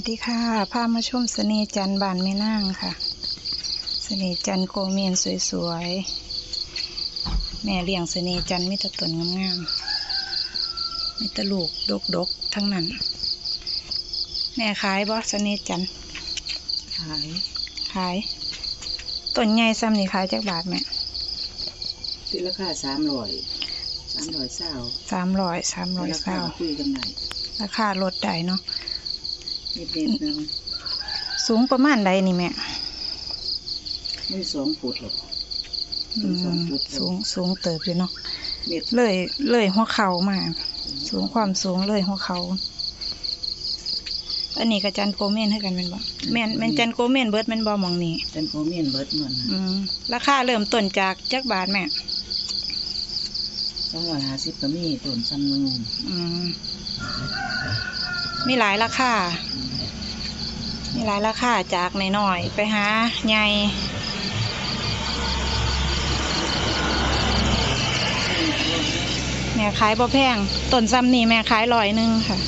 วัสดีค่ะพามาชมเสน่ห์จันทร์บานแม่นางค่ะ เสน่ห์จันทร์โกเมนสวยๆ แม่เลี้ยงเสน่ห์จันทร์มิตรตนงามๆมิตรลูกดกๆทั้งนั้น แม่ขายบ่เสน่ห์จันทร์ขาย ขาย ต้นใหญ่ซ้ำนี่ขายจากบาทแม่ที่ราคาสามร้อยสามร้อยเศร้าสามร้อยสามร้อยราเก้าคาคุยกันได้ราคาลดได้เนาะ นิดนิดนึงสูงประมาณใดนี่แม่ไม่สองฟุตหรอกอืมสูงสูงเติบอยู่เนาะเม็ดเลยเลยหัวเข่ามา สูงความสูงเลยหัวเขา อันนี้กับจันโกเมนให้กันเป็นบ่แม่นแม่นจันโกเมนเบิดแม่นบ่หมองนี้จันโคเมียนเบิดเงินอืมราคาเริ่มต้นจากจักบาทแม่สองร้อยห้าสิบก็มีต้นซ้ำหนึงอืมมีหลายราคา มีหลายราคาจากน้อยๆไปหาใหญ่แม่ขายบ่แพงต้นซ้ำนี่แม่ขายร้อยหนึ่งค่ะ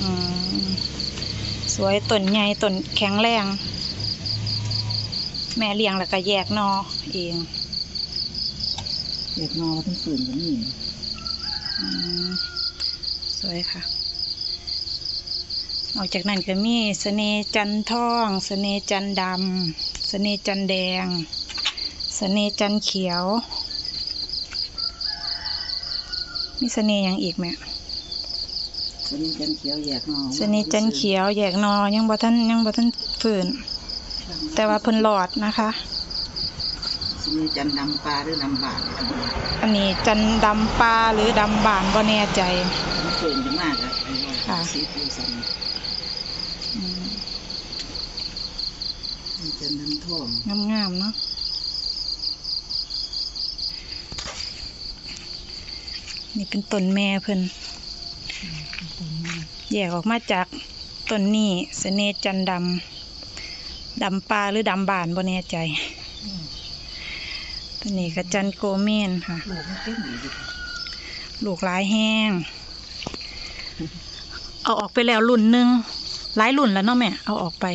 อืมสวยต้นใหญ่ต้นแข็งแรง แม่เลี้ยงแล้วก็แยกหนอเองเด็กนอทั้งฝืนก็มีอืมสวยค่ะ ออกจากนั้นก็มีเสน่ห์จันทร์ทองเสน่ห์จันทร์ดำเสน่ห์จันทร์แดงเสน่ห์จันทร์เขียว มีเสน่ห์อย่างอีกไหมสนิจันเขียวแยกนอเสน่ห์จันทร์เขียวแยกหนอยังบ่ท่านยังบ่ท่านฝืน แต่ว่าเพิ่นหลอดนะคะสนิจันดำปลาหรือดำบาทอันนี้จันทร์ดำปลาหรือดำบานบ่แน่ใจมันฝืนกันมากอะไอ้ว่าค่ะ สีผิวสันอืมจันดำทองงามๆเนาะนี่เป็นต้นแม่เพิ่นแยกออกมาจากต้นนี้เสน่ห์จันทร์ดำดำปลาหรือดำบานบ่แน่ใจตัวนี้ก็จันโกเมนค่ะลูกมันเต็มอยู่ดิลูกหลายแห้ง เอาออกไปแล้วรุ่นหนึ่ง หลายรุ่นแล้วเนาะแม่เอาออกไป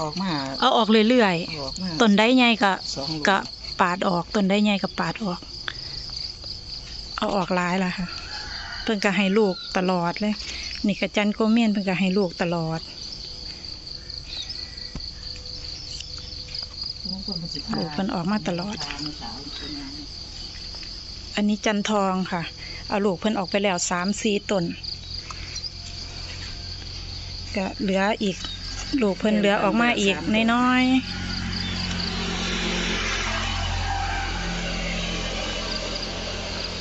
ออกมาเอาออกเรื่อยออกมาๆต้นได้ใหญ่ก็สองลูก็ปาดออกต้นได้ใหญ่ก็ปาดออก เอาออกหลายละค่ะ เพิ่นก็ให้ลูกตลอดเลย นี่ก็จันโกเมนเพิ่นก็ให้ลูกตลอดลูกเพิ่นออกมาตลอด อันนี้จันทองค่ะ เอาลูกเพิ่นออกไปแล้วสามสี่ต้น ก็เหลืออีกลูกเพิ่นเหลือออกมาอีกน้อยๆ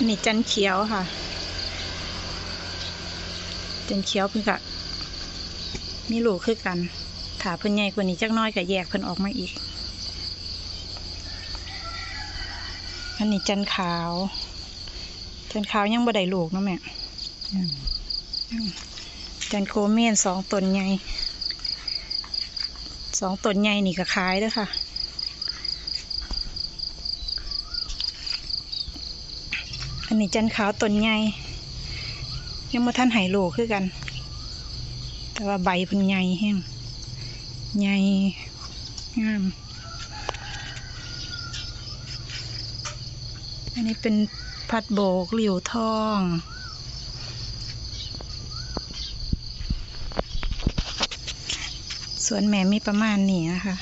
นี่จันเขียวค่ะ จันเขียวเพิ่นก็มีลูกคือกัน ถ้าเพิ่นใหญ่กว่านี้จักน้อยก็แยกเพิ่นออกมาอีก อันนี้จันขาว จันขาวยังบ่ได้ลูกเนาะแม่ จันโคเมนสองต้นใหญ่สองต้นใหญ่นี่ก็ขายเด้อค่ะอันนี้จันขาวต้นใหญ่ยังบ่ทันใหายลูกคือกัน แต่ว่าใบเพิ่นใหญ่แห้งใหญ่งาม อันนี้เป็นพัดโบกหลิวทอง สวนแม่มีประมาณนี้นะคะ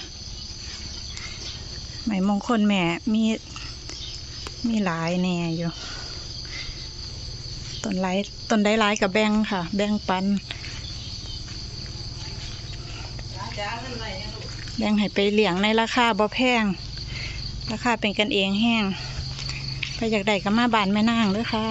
ไหมมงคลแม่มีมีหลายแน่อยู่ต้นไร้ต้นได้ร้ายกับแบงค่ะ แบงปัน แบงให้ไปเหลี้ยงในราคาบ่แพง ราคาเป็นกันเองแห้งไปอยากได้ก็มาบานแม่นางด้วยค่ะ